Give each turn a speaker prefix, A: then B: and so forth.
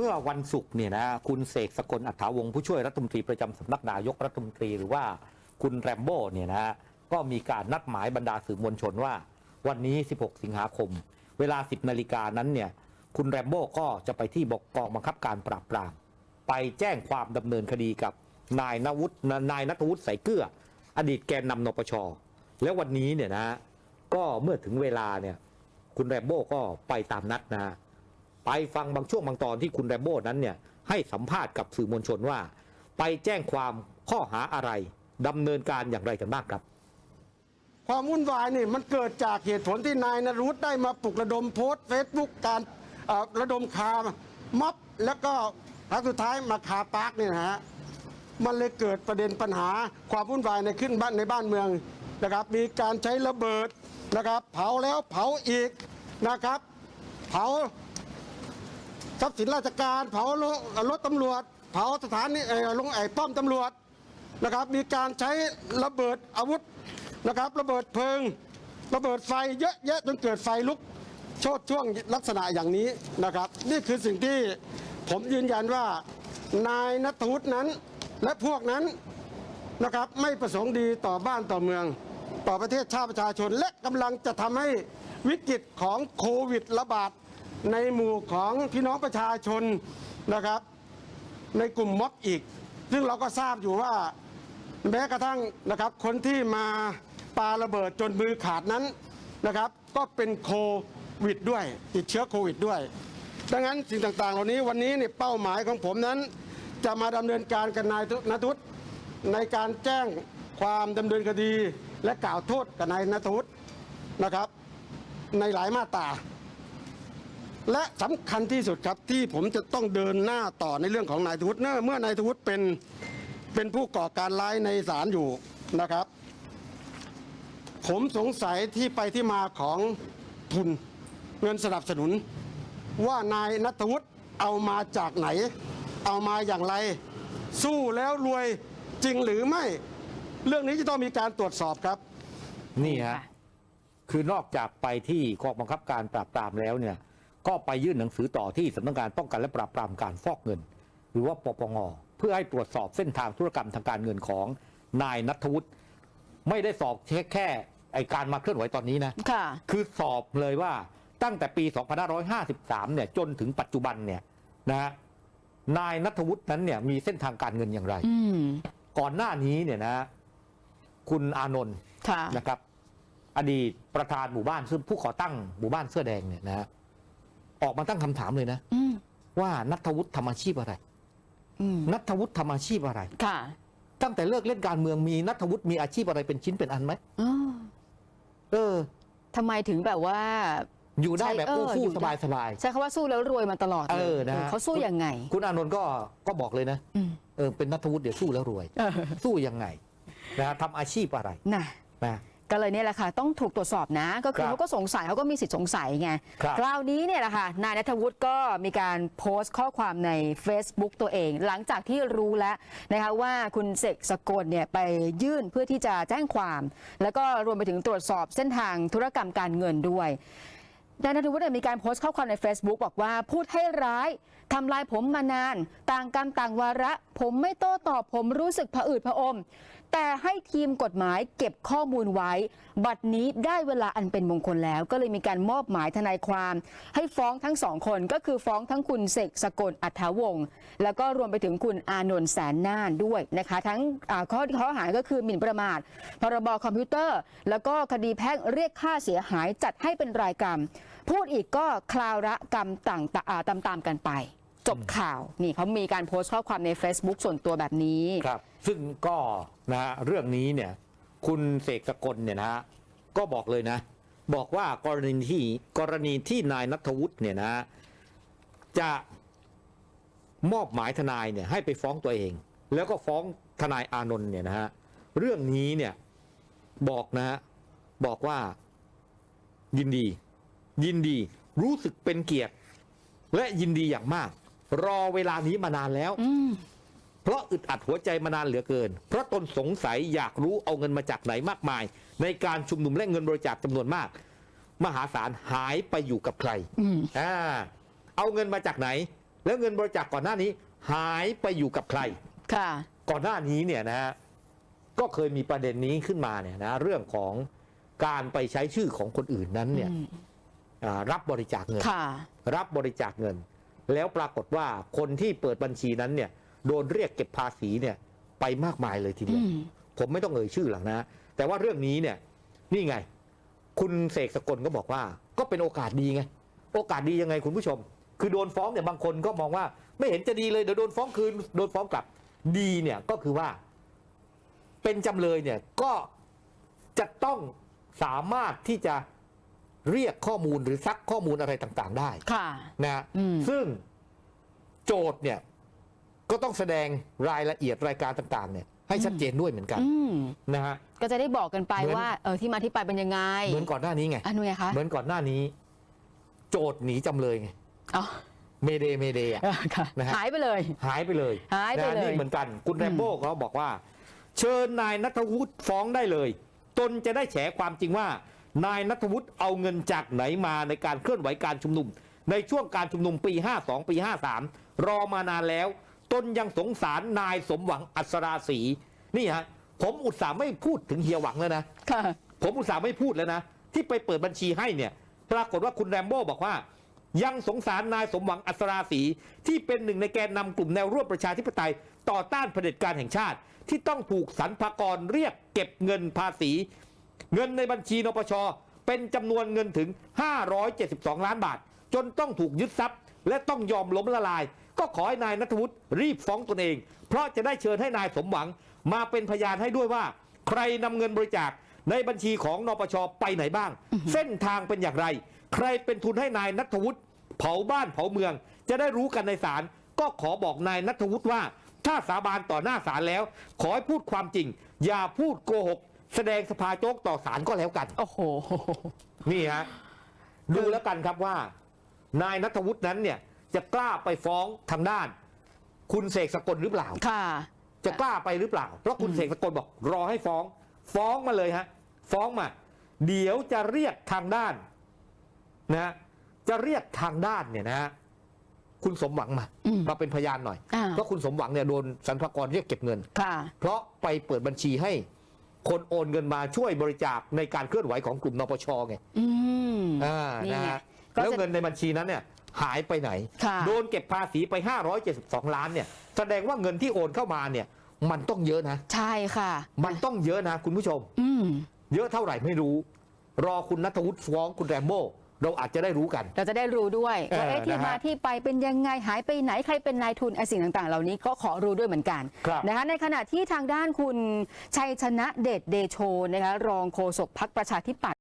A: เมื่อวันศุกร์เนี่ยนะคุณเสกสกลอัฏฐาวงศ์ผู้ช่วยรัฐมนตรีประจำสำนักนายกรัฐมนตรีหรือว่าคุณแรมโบ้เนี่ยนะก็มีการนัดหมายบรรดาสื่อมวลชนว่า วันนี้ 16 สิงหาคม เวลา 10นาฬิกานั้นเนี่ยคุณแรมโบ้ก็จะไปที่บกกองบังคับการปราบปรามไปแจ้งความดำเนินคดีกับนายนวุฒินายนัทวุฒิใสเกลืออดีตแกนนำนปช แล้ววันนี้เนี่ยนะ ก็เมื่อถึงเวลาเนี่ย คุณแรมโบ้ก็ไปตามนัดนะ ไปฟังบางช่วงบางตอนที่คุณแรมโบ้นั้นเนี่ยให้สัมภาษณ์กับสื่อมวลชนว่า ไปแจ้งความข้อหาอะไรดำเนินการอย่างไรกันบ้างครับ
B: ความวุ่นวายนี่มันเกิดจากเหตุผลที่นายนรุธได้มาปลุกระดมโพสต์เฟซบุ๊กการเอ่อระดมคาม็อบแล้วก็ครั้งสุดท้ายมาคาปาร์คเนี่ยนะฮะมันเลยเกิดประเด็นปัญหาความวุ่นวายในขึ้นบ้านในบ้านเมืองนะครับ มีการใช้ระเบิดนะครับ เผาแล้วเผาอีกนะครับ เผา ทรัพย์สินราชการ เผารถรถตำรวจ เผาสถานีเออลงไอ้ป้อมตำรวจนะครับ มีการใช้ระเบิดอาวุธนะครับ ระเบิดเพลิง ระเบิดไฟเยอะแยะจนเกิดไฟลุกโชดช่วงลักษณะอย่างนี้นะครับ นี่คือสิ่งที่ผมยืนยันว่านายนัทวุฒินั้น และพวกนั้นนะครับไม่ประสงค์ดีต่อบ้านต่อเมือง ต่อประเทศชาติประชาชน และกำลังจะทำให้วิกฤตของโควิดระบาด ในหมู่ของพี่น้องประชาชนนะครับ ในกลุ่มม็อบอีก ซึ่งเราก็ทราบอยู่ว่าแม้กระทั่งนะครับ คนที่มาปาระเบิดจนมือขาดนั้นนะครับ ก็เป็นโควิดด้วย ติดเชื้อโควิดด้วย ดังนั้นสิ่งต่างๆ เหล่านี้วันนี้เนี่ยเป้าหมายของผมนั้น จะมาดำเนินการกับนายนัทวุฒิในการแจ้งความดำเนินคดีและกล่าวโทษกับนายนัทวุฒินะครับ ในหลายมาตรา และสำคัญที่สุดครับที่ผมจะต้องเดินหน้าต่อในเรื่องของนายทวุฒิเนื่อเมื่อนายทวุฒิเป็นเป็นผู้ก่อการร้ายในศาลอยู่นะครับ ผมสงสัยที่ไปที่มาของทุนเงินสนับสนุน ว่านายนัทวุฒิเอามาจากไหน เอามาอย่างไร สู้แล้วรวยจริงหรือไม่ เรื่องนี้จะต้องมีการตรวจสอบครับ
A: นี่ฮะ
C: ค่ะ
A: คือนอกจากไปที่กองบังคับการปราบปรามแล้วเนี่ย ก็ไปยื่นหนังสือต่อที่สำนักงานป้องกันและปราบปรามการฟอกเงิน หรือว่าปปงเพื่อให้ตรวจสอบเส้นทางธุรกรรมทางการเงินของนายนัทวุฒิไม่ได้สอบเช็คแค่ไอการมาเคลื่อนไหวตอนนี้นะ
C: ค่ะ
A: คือสอบเลยว่าตั้งแต่ปี 2553 เนี่ยจนถึงปัจจุบันเนี่ยนะฮะนายนัทวุฒินั้นเนี่ยมีเส้นทางการเงินอย่างไร
C: อืม
A: ก่อนหน้านี้เนี่ยนะ คุณอานนท์
C: ค่ะ
A: นะครับ อดีตประธานหมู่บ้านซึ่งผู้ก่อตั้งหมู่บ้านเสื้อแดงเนี่ยนะฮะ ออกมาตั้งคำถามเลยนะ
C: อืม
A: ว่านัทวุฒิทำอาชีพอะไร
C: อืม
A: นัทวุฒิทำอาชีพอะไร
C: ค่ะ
A: ตั้งแต่เลิกเล่นการเมืองมีนัทวุฒิมีอาชีพอะไรเป็นชิ้นเป็นอันไหม
C: อ๋อ
A: เออ
C: ทำไมถึงแบบว่า
A: อยู่ได้แบบ
C: ใช่เออ
A: อู้ฟู่
C: อยู่
A: ส
C: ได้
A: บายสบาย
C: ใช้คำว่าสู้แล้วรวยมาตลอดลย
A: เออนะฮะ
C: เขาสู้ยังไง
A: คุณอานนท์ก็ก็บอกเลยนะ
C: อืม
A: เออเป็นนัทวุฒิเดี๋ยวสู้แล้วรวย
C: เออ
A: สู้ยังไงนะฮะทำอาชีพอะไร
C: น่ะ
A: นะ
C: ก็เลยเนี่ยแหละค่ะต้องถูกตรวจสอบนะ ก็คือ
A: ครับ
C: เขาก็สงสัยเขาก็มีสิทธิ์สงสัยไง
A: ครับ
C: คราวนี้เนี่ยแหละค่ะนายนัทวุฒิก็มีการโพสต์ข้อความใน Facebook ตัวเอง หลังจากที่รู้แล้วนะคะว่าคุณเสกสกลเนี่ยไปยื่นเพื่อที่จะแจ้งความ แล้วก็รวมไปถึงตรวจสอบเส้นทางธุรกรรมการเงินด้วย นายนทวุฒิมีการโพสต์ข้อความใน Facebook บอกว่าพูดให้ร้ายทำลายผมมานาน ต่างกรรมต่างวาระ ผมไม่โต้ตอบผมรู้สึกผะอืดผะอม แต่ให้ทีมกฎหมายเก็บข้อมูลไว้ บัดนี้ได้เวลาอันเป็นมงคลแล้ว ก็เลยมีการมอบหมายทนายความ ให้ฟ้องทั้งสองคนก็คือฟ้องทั้งคุณเสกสกลอัฐวงศ์แล้วก็รวมไปถึงคุณอานนท์แสนน่านด้วยนะคะ ทั้งข้อข้อหาก็คือหมิ่นประมาทพรบคอมพิวเตอร์ แล้วก็คดีแพ่งเรียกค่าเสียหายจัดให้เป็นรายกรรม พูดอีกก็คลาวระกรรมต่างตาตามตามๆกันไป จบข่าวนี่เขามีการโพสต์ข้อความใน Facebook ส่วนตัวแบบนี้
A: ครับ ซึ่งก็นะฮะเรื่องนี้เนี่ย คุณเสกสกลเนี่ยนะฮะก็บอกเลยนะ บอกว่ากรณีที่กรณีที่นายนัทวุฒิเนี่ยนะฮะจะมอบหมายทนายเนี่ยให้ไปฟ้องตัวเอง แล้วก็ฟ้องทนายอานนท์เนี่ยนะฮะเรื่องนี้เนี่ยบอกนะฮะบอกว่ายินดี ยินดี รู้สึกเป็นเกียรติ และยินดีอย่างมาก รอเวลานี้มานานแล้ว
C: อืม
A: เพราะอึดอัดหัวใจมานานเหลือเกิน เพราะตนสงสัยอยากรู้เอาเงินมาจากไหนมากมาย ในการชุมนุมและเงินบริจาคจำนวนมาก มหาศาลหายไปอยู่กับใคร
C: อืม
A: อ่าเอาเงินมาจากไหน แล้วเงินบริจาคก่อนหน้านี้ หายไปอยู่กับใคร
C: ค่ะ
A: ก่อนหน้านี้เนี่ยนะฮะก็เคยมีประเด็นนี้ขึ้นมาเนี่ยนะเรื่องของการไปใช้ชื่อของคนอื่นนั้นเนี่ย
C: อืม
A: อ่า รับบริจาคเงิน
C: ค่ะ
A: รับบริจาคเงิน แล้วปรากฏว่าคนที่เปิดบัญชีนั้นเนี่ยโดนเรียกเก็บภาษีเนี่ยไปมากมายเลยทีเดียว
C: อืม
A: ผมไม่ต้องเอ่ยชื่อหรอกนะ แต่ว่าเรื่องนี้เนี่ยนี่ไง คุณเสกสกลก็บอกว่า ก็เป็นโอกาสดีไง โอกาสดียังไงคุณผู้ชม คือโดนฟ้องเนี่ยบางคนก็มองว่า ไม่เห็นจะดีเลยเดี๋ยวโดนฟ้องคืนโดนฟ้องกลับดีเนี่ยก็คือว่า เป็นจำเลยเนี่ยก็จะต้องสามารถที่จะ เรียกข้อมูลหรือซักข้อมูลอะไรต่างๆ ได้
C: ค่ะ
A: นะฮะ
C: อืม
A: ซึ่งโจทย์เนี่ยก็ต้องแสดงรายละเอียดรายการต่างๆ เนี่ย ให้ชัดเจนด้วยเหมือนกัน
C: อืม
A: นะฮะ
C: ก็จะได้บอกกันไป
A: เหมือน
C: ว่าเออที่มาที่ไปเป็นยังไง
A: เหมือนก่อนหน้านี้ไง
C: อันนู้นไงคะ
A: เหมือนก่อนหน้านี้ โจทย์หนีจำเลยไง
C: อ๋อ
A: เมเดเมเดอะ
C: เออค่ะ
A: นะฮะ
C: หายไปเลย
A: หายไปเลย
C: หายไป
A: นะ
C: เลย
A: นี่เหมือนกัน คุณแรมโบ้เขาบอกว่า เชิญนายนัทวุฒิฟ้องได้เลย ตนจะได้แฉความจริงว่า นายนัทวุฒิเอาเงินจากไหนมาในการเคลื่อนไหวการชุมนุม ในช่วงการชุมนุมปี 52 ปี 53 รอมานานแล้ว ตนยังสงสารนายสมหวังอัศราศรีนี่ฮะผมอุตส่าห์ไม่พูดถึงเฮียหวังแล้วนะ
C: ค่ะ
A: ผมอุตส่าห์ไม่พูดแล้วนะ ที่ไปเปิดบัญชีให้เนี่ย ปรากฏว่าคุณแรมโบ้บอกว่า ยังสงสารนายสมหวังอัศราศรีที่เป็นหนึ่งในแกนนำกลุ่มแนวร่วมประชาธิปไตย ต่อต้านเผด็จการแห่งชาติ ที่ต้องถูกสรรพากรเรียกเก็บเงินภาษี เงินในบัญชีนปช เป็นจำนวนเงินถึง 572 ล้านบาท จนต้องถูกยึดทรัพย์ และต้องยอมล้มละลาย ก็ขอให้นายนัทวุฒิรีบฟ้องตนเอง เพราะจะได้เชิญให้นายสมหวัง มาเป็นพยานให้ด้วยว่า ใครนำเงินบริจาคในบัญชีของนปชไปไหนบ้าง เส้นทางเป็นอย่างไร ใครเป็นทุนให้นายนัทวุฒิเผาบ้านเผาเมือง จะได้รู้กันในศาลก็ขอบอกนายนัทวุฒิว่า ถ้าสาบานต่อหน้าศาลแล้ว ขอให้พูดความจริง อย่าพูดโกหก แสดงสภาโจ๊กต่อศาลก็แล้วกัน
C: โอ้โห
A: นี่ฮะดูแล้วกันครับว่า นายนัทวุฒินั้นเนี่ย จะกล้าไปฟ้องทางด้าน คุณเสกสกลหรือเปล่า
C: ค่ะ
A: จะกล้าไปหรือเปล่า เพราะคุณเสกสกลบอกรอให้ฟ้อง ฟ้องมาเลยฮะ ฟ้องมา เดี๋ยวจะเรียกทางด้านนะฮะจะเรียกทางด้านเนี่ยนะฮะคุณสมหวังมา
C: อืม
A: มาเป็นพยานหน่อย
C: อ่า
A: เพราะคุณสมหวังเนี่ยโดนสรรพากรเรียกเก็บเงิน
C: ค่ะ
A: เพราะไปเปิดบัญชีให้ คนโอนเงินมาช่วยบริจาคในการเคลื่อนไหวของกลุ่มนปชไง
C: อืม
A: อ่า
C: นี่
A: นะ
C: ไง
A: ฮะ
C: ก็
A: แล้ว
C: จะ
A: เงินในบัญชีนั้นเนี่ยหายไปไหน
C: ค่ะ
A: โดนเก็บภาษีไป 572 ล้านเนี่ยแสดงว่าเงินที่โอนเข้ามาเนี่ยมันต้องเยอะนะ
C: ใช่ค่ะ
A: มันต้องเยอะนะคุณผู้ชม
C: อืม
A: เยอะเท่าไหร่ไม่รู้ รอคุณนัทวุฒิฟ้องคุณแรมโบ้ เราอาจจะได้รู้กัน
C: เราจะได้รู้ด้วย
A: เออ
C: ว่าเอ๊ะที่
A: นะฮะ
C: มาที่ไปเป็นยังไงหายไปไหนใครเป็นนายทุนไอ้สิ่งต่างๆ เหล่านี้ก็ขอรู้ด้วยเหมือนกัน
A: ครับ
C: นะคะในขณะที่ทางด้านคุณชัยชนะเดชเดโชนะคะรองโฆษกพักประชาธิปัตย์